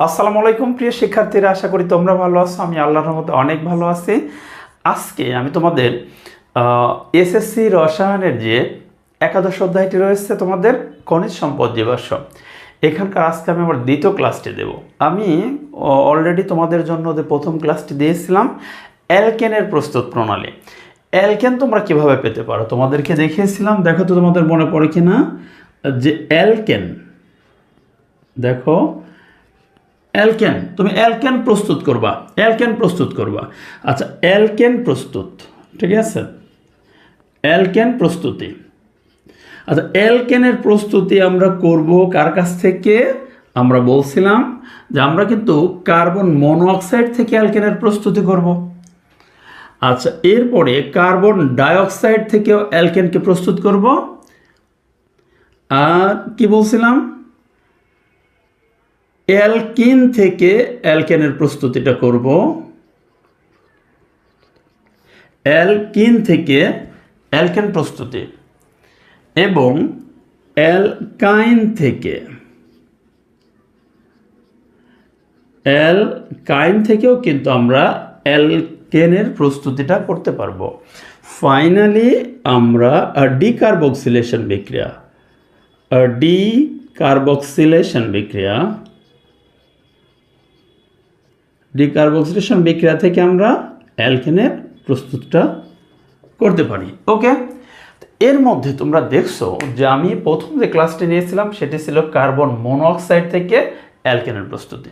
আসসালামু আলাইকুম, প্রিয় শিক্ষার্থীরা, আশা করি তোমরা ভালো আছো, আমি আল্লাহর রহমতে অনেক ভালো আছি। আজকে আমি তোমাদের এসএসসি রসায়নের যে একাদশ অধ্যায়টি রয়েছে তোমাদের খনিজ সম্পদ জীবাশ্ম, এখানকার আজকে আমি আমার দ্বিতীয় ক্লাসটি দেব। আমি অলরেডি তোমাদের জন্য যে প্রথম ক্লাসটি দিয়েছিলাম, অ্যালকেনের প্রস্তুত প্রণালী। অ্যালকেন তোমরা কীভাবে পেতে পারো? তোমাদেরকে দেখিয়েছিলাম, দেখো তো তোমাদের মনে পড়ে কি না যে অ্যালকেন, দেখো অ্যালকেন, তুমি অ্যালকেন প্রস্তুত করবা, অ্যালকেন প্রস্তুত করবা। আচ্ছা অ্যালকেন প্রস্তুত, ঠিক আছে? অ্যালকেন প্রস্তুতি। আচ্ছা অ্যালকেনের প্রস্তুতি আমরা করব কার কাছ থেকে? আমরা বলছিলাম যে আমরা কিন্তু কার্বন মনোঅক্সাইড থেকে অ্যালকেনের প্রস্তুতি করব। আচ্ছা এরপরে কার্বন ডাইঅক্সাইড থেকেও অ্যালকেনকে প্রস্তুত করব। আর কি বলছিলাম? অ্যালকিন থেকে অ্যালকেনের প্রস্তুতিটা করব। অ্যালকিন থেকে অ্যালকেন প্রস্তুতি এবং অ্যালকাইন থেকে অ্যালকাইন থেকেও কিন্তু আমরা অ্যালকেনের প্রস্তুতিটা করতে পারব। ফাইনালি আমরা ডিকার্বক্সিলেশন বিক্রিয়া ডি কার্বক্সিলেশন বিক্রিয়া ডিকার্বক্সিলেশন বিক্রিয়া থেকে আমরা অ্যালকেনের প্রস্তুতটা করতে পারি। ওকে? এর মধ্যে তোমরা দেখছ যে আমি প্রথম যে ক্লাসটি নিয়েছিলাম, সেটি ছিল কার্বন মনোঅক্সাইড থেকে অ্যালকেনের প্রস্তুতি।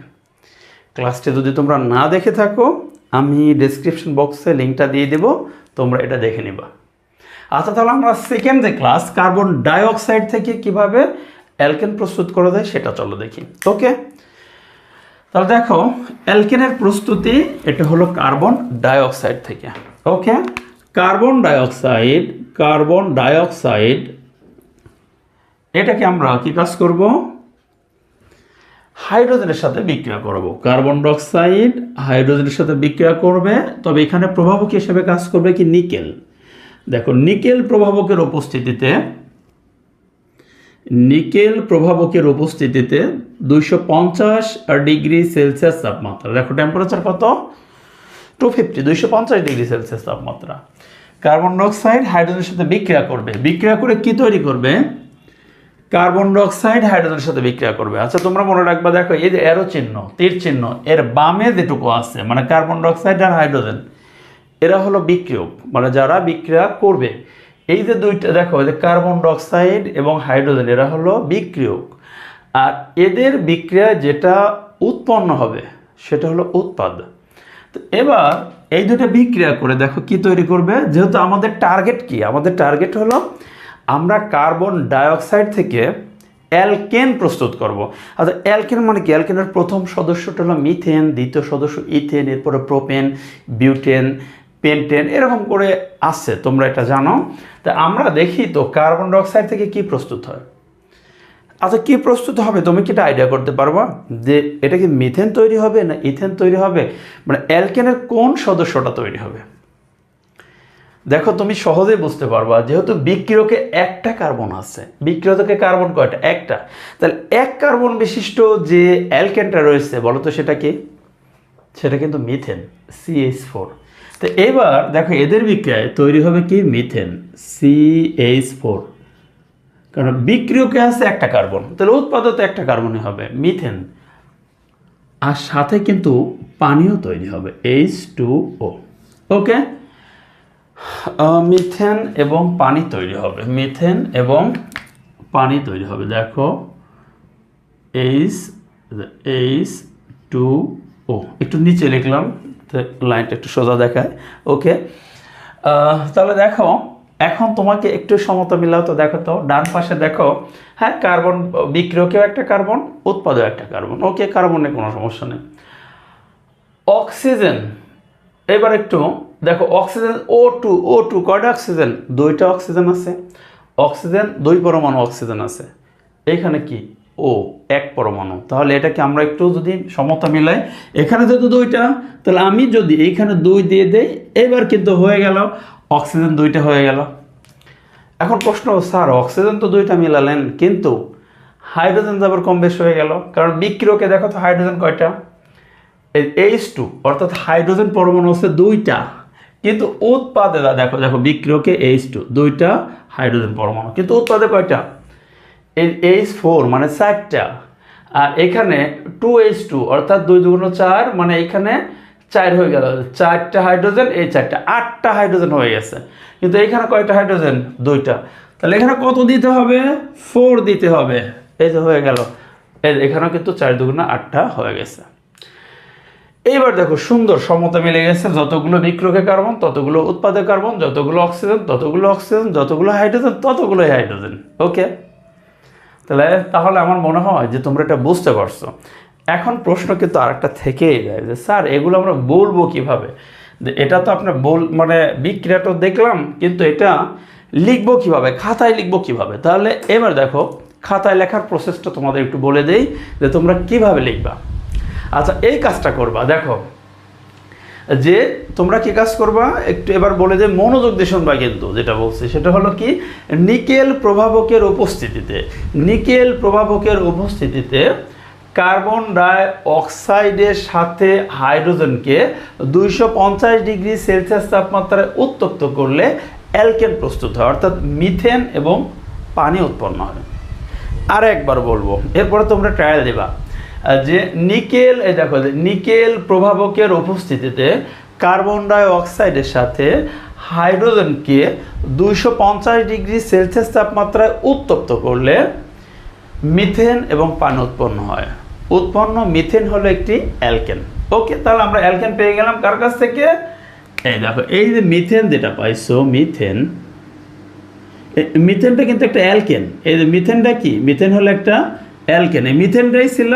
ক্লাসটি যদি তোমরা না দেখে থাকো, আমি ডেসক্রিপশন বক্সে লিঙ্কটা দিয়ে দেবো, তোমরা এটা দেখে নিবা। আচ্ছা তাহলে আমরা সেকেন্ড যে ক্লাস কার্বন ডাইঅক্সাইড থেকে কীভাবে অ্যালকেন প্রস্তুত করা যায় সেটা চলো দেখি। ওকে? তাহলে দেখো, অ্যালকেনের প্রস্তুতি, এটা হলো কার্বন ডাইঅক্সাইড থেকে। Okay carbon dioxide carbon dioxide, এটাকে আমরা কি কাজ করব? হাইড্রোজেনের সাথে বিক্রিয়া করব। কার্বন ডাইঅক্সাইড হাইড্রোজেনের সাথে বিক্রিয়া করবে, তবে এখানে প্রভাবক হিসেবে কাজ করবে কি নিকেল? দেখো, নিকেল প্রভাবকের উপস্থিতিতে নিকেল প্রভাবকের উপস্থিতিতে দুইশো পঞ্চাশ ডিগ্রি সেলসিয়াস তাপমাত্রা। দেখো টেম্পারেচার কত? টু ফিফটি দুইশো পঞ্চাশ ডিগ্রি সেলসিয়াস তাপমাত্রা। কার্বন ডাইঅক্সাইড হাইড্রোজেনের সাথে বিক্রিয়া করবে। বিক্রিয়া করে কি তৈরি করবে? কার্বন ডাইঅক্সাইড হাইড্রোজেনের সাথে বিক্রিয়া করবে। আচ্ছা তোমরা মনে রাখবা, দেখো, এই যে অ্যারো চিহ্ন, তীর চিহ্ন, এর বামে যেটুকু আছে মানে কার্বন ডাইঅক্সাইড আর হাইড্রোজেন এরা হলো বিক্রিয়ক মানে যারা বিক্রিয়া করবে। এই যে দুইটা, দেখো যে কার্বন ডাইঅক্সাইড এবং হাইড্রোজেন এরা হলো বিক্রিয়ক। আর এদের বিক্রিয়া যেটা উৎপন্ন হবে, সেটা হলো উৎপাদ। তো এবার এই দুটো বিক্রিয়া করে দেখো কি তৈরি করবে। যেহেতু আমাদের টার্গেট কি? আমাদের টার্গেট হলো আমরা কার্বন ডাইঅক্সাইড থেকে অ্যালকেন প্রস্তুত করব। আচ্ছা অ্যালকেন মানে কি? অ্যালকেনের প্রথম সদস্যটা হলো মিথেন দ্বিতীয় সদস্য ইথেন এরপরে প্রোপেন বিউটেন পেন্টেন এরকম করে আসছে তোমরা এটা জানো। তা আমরা দেখি তো কার্বন ডাইঅক্সাইড থেকে কি প্রস্তুত হয়। আচ্ছা কি প্রস্তুত হবে? তুমি কি এটা আইডিয়া করতে পারবা? যে এটা কি মিথেন তৈরি হবে না ইথেন তৈরি হবে? মানে অ্যালকেনের কোন সদস্যটা তৈরি হবে? দেখো, তুমি সহজেই বুঝতে পারবা, যেহেতু বিক্রিয়কে একটা কার্বন আছে। বিক্রিয়কে কার্বন কয়টা? একটা। তাহলে এক কার্বন বিশিষ্ট যে অ্যালকেনটা রয়েছে, বলো তো সেটা কি? সেটা কিন্তু মিথেন সিএইচ ফোর তো এবার দেখো এদের বিক্রিয়ায় তৈরি হবে কি? মিথেন সি এইচ ফোর কারণ বিক্রিয়কে আছে? একটা কার্বন। তাহলে উৎপাদত একটা কার্বনই হবে মিথেন। আর সাথে কিন্তু পানিও তৈরি হবে H two O okay? Methane এবং পানি তৈরি হবে। মিথেন এবং পানি তৈরি হবে। দেখো এইচ এইচ টু ও একটু নিচে লিখলাম। লাইনটা একটু সোজা দেখায়। ওকে? তাহলে দেখো, এখন তোমাকে একটু সমতা মিলাও তো দেখো তো। ডান পাশে দেখো হ্যাঁ কার্বন বিক্রিয়কেও একটা কার্বন, উৎপাদও একটা কার্বন। ওকে, কার্বনে কোনো সমস্যা নেই। অক্সিজেন, এবার একটু দেখো, oxygen O two O two কয়টা অক্সিজেন? দুইটা অক্সিজেন আছে। অক্সিজেন, দুই পরমাণু অক্সিজেন আছে। এখানে কি? ও, এক পরমাণু। তাহলে এটাকে আমরা একটু যদি সমতা মিলাই, এখানে যেহেতু দুইটা, তাহলে আমি যদি এইখানে দুই দিয়ে দেই, এবার কিন্তু হয়ে গেল, অক্সিজেন দুইটা হয়ে গেল। এখন প্রশ্ন, স্যার, অক্সিজেন তো দুইটা মিলালেন, কিন্তু হাইড্রোজেন তো আবার কম বেশ হয়ে গেল, কারণ বিক্রিয়কে দেখো তো হাইড্রোজেন কয়টা? এইচ টু অর্থাৎ হাইড্রোজেন পরমাণু হচ্ছে দুইটা। কিন্তু উৎপাদে, দেখো দেখো বিক্রিয়কে এইচ টু দুইটা হাইড্রোজেন পরমাণু। কিন্তু উৎপাদে কয়টা? এইচ ফোর মানে চারটা। আর এখানে টু এইচ টু অর্থাৎ দুই দুগুণ চার মানে এখানে চার হয়ে গেল। চারটা হাইড্রোজেন, এই চারটা। আটটা হাইড্রোজেন হয়ে গেছে। কিন্তু এখানে কয়টা হাইড্রোজেন? দুইটা। তাহলে এখানে কত দিতে হবে? ফোর দিতে হবে। এই যে হয়ে গেল। এখানেও কিন্তু চার দুগুণা আটটা হয়ে গেছে। এইবার দেখো, সুন্দর সমতা মিলে গেছে। যতগুলো বিক্রয়কে কার্বন, ততগুলো উৎপাদে কার্বন, যতগুলো অক্সিজেন, ততগুলো অক্সিজেন, যতগুলো হাইড্রোজেন, ততগুলোই হাইড্রোজেন। ওকে তাহলে তাহলে আমার মনে হয় যে তোমরা এটা বুঝতে পারছ। এখন প্রশ্ন কিন্তু আরেকটা থেকেই যায় যে, স্যার, এগুলো আমরা বলব কীভাবে? এটা তো আপনার বল মানে বিক্রিয়াটা দেখলাম, কিন্তু এটা লিখব কীভাবে? খাতায় লিখব কীভাবে? তাহলে এবার দেখো, খাতায় লেখার প্রসেসটা তোমাদের একটু বলে দেই যে তোমরা কীভাবে লিখবা। আচ্ছা এই কাজটা করবা। দেখো যে তোমরা কি কাজ করবা? একটু এবার বলে যে মনোযোগ দিয়ে শুনবা কিন্তু, যেটা বলছি। সেটা হলো কি, নিকেল প্রভাবকের উপস্থিতিতে, নিকেল প্রভাবকের উপস্থিতিতে কার্বন ডাই অক্সাইডের সাথে হাইড্রোজেনকে দুইশো পঞ্চাশ ডিগ্রি সেলসিয়াস তাপমাত্রায় উত্তপ্ত করলে অ্যালকেন প্রস্তুত হয়, অর্থাৎ মিথেন এবং পানি উৎপন্ন হয়। আর একবার বলব, এরপরে তোমরা ট্রায়াল দেবা। যে নিকেল, এই দেখো নিকেল প্রভাবকের উপস্থিতিতে কার্বন ডাই অক্সাইডের সাথে হাইড্রোজেনকে দুইশো পঞ্চাশ ডিগ্রি সেলসিয়াস তাপমাত্রায় উত্তপ্ত করলে মিথেন এবং পানি উৎপন্ন হয়। উৎপন্ন মিথেন হলো একটি অ্যালকেন ওকে তাহলে আমরা অ্যালকেন পেয়ে গেলাম কার কাছ থেকে? এই দেখো, এই যে মিথেন যেটা পাইছো মিথেন মিথেনটা কিন্তু একটা অ্যালকেন এই যে মিথেনটা কি? মিথেন হলো একটা অ্যালকেন এই মিথেনটাই ছিল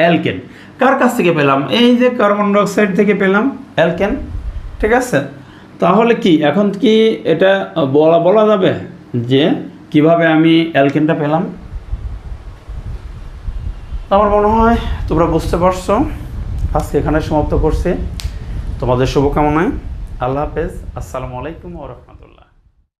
অ্যালকেন। কার কাছ থেকে পেলাম? এই যে কার্বন ডাইঅক্সাইড থেকে পেলাম অ্যালকেন, ঠিক আছে? তাহলে কি, এখন কি এটা বলা বলা যাবে যে কীভাবে আমি অ্যালকেনটা পেলাম? আমার মনে হয় তোমরা বুঝতে পারছ। আজকে এখানে সমাপ্ত করছি। তোমাদের শুভকামনায়। আল্লাহ হাফেজ। আসসালামু আলাইকুম ওরহমতুল্লাহ